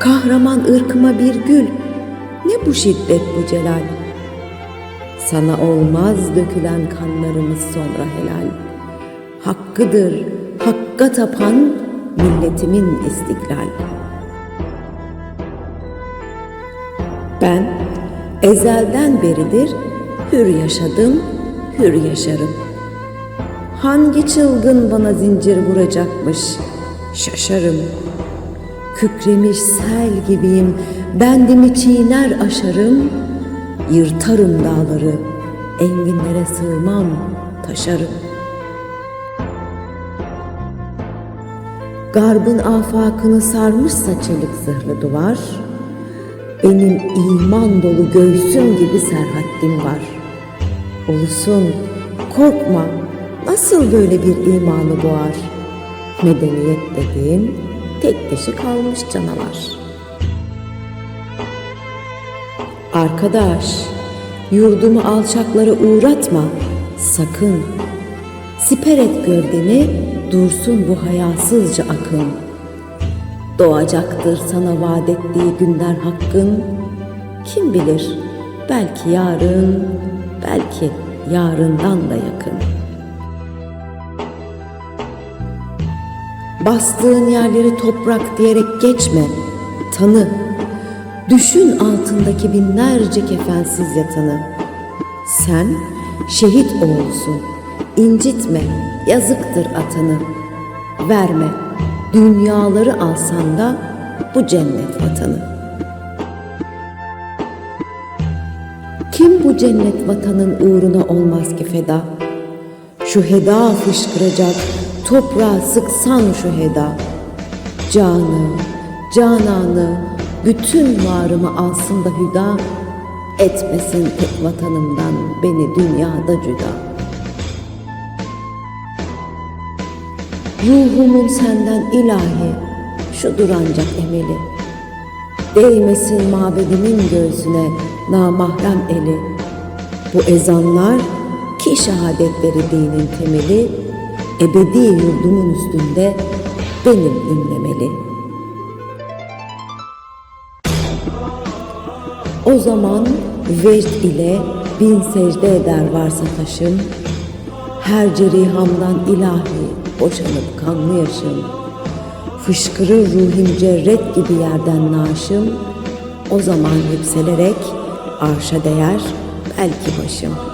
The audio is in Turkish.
Kahraman ırkıma bir gül, ne bu şiddet bu celal. Sana olmaz dökülen kanlarımız sonra helal. Hakkıdır, hakka tapan milletimin istiklal. Ben ezelden beridir hür yaşadım, hür yaşarım. Hangi çılgın bana zincir vuracakmış? Şaşarım. Kükremiş sel gibiyim, bendimi çiğner aşarım. Yırtarım dağları, enginlere sığmam, taşarım. Garbın afakını sarmışsa çelik zırhlı duvar, benim iman dolu göğsüm gibi serhattim var. Ulusun, korkma, nasıl böyle bir imanı boğar? Medeniyet dediğin tek dişi kalmış canavar. Arkadaş, yurdumu alçaklara uğratma, sakın. Siper et gövdeni, dursun bu hayasızca akın. Doğacaktır sana vaat ettiği günler hakkın. Kim bilir, belki yarın, belki yarından da yakın. Bastığın yerleri toprak diyerek geçme, tanı. Düşün altındaki binlerce kefensiz yatanı. Sen şehit oğulsun, incitme, yazıktır atanı. Verme, dünyaları alsan da bu cennet vatanı. Kim bu cennet vatanın uğruna olmaz ki feda? Şu heda fışkıracak, toprağa sıksan şu heda. Canı, cananı, bütün varımı alsın da hüda, etmesin tek vatanımdan beni dünyada cüda. Ruhumun senden ilahi, şudur ancak emeli. Değmesin mabedimin göğsüne namahrem eli. Bu ezanlar ki şehadetleri dinin temeli, ebedi yurdumun üstünde benim ünlemeli. O zaman vecd ile bin secde eder varsa taşım, her cerihamdan ilahi boşanıp kanlı yaşım. Fışkırır ruhim cerret gibi yerden naşım, o zaman yükselerek arşa değer belki başım.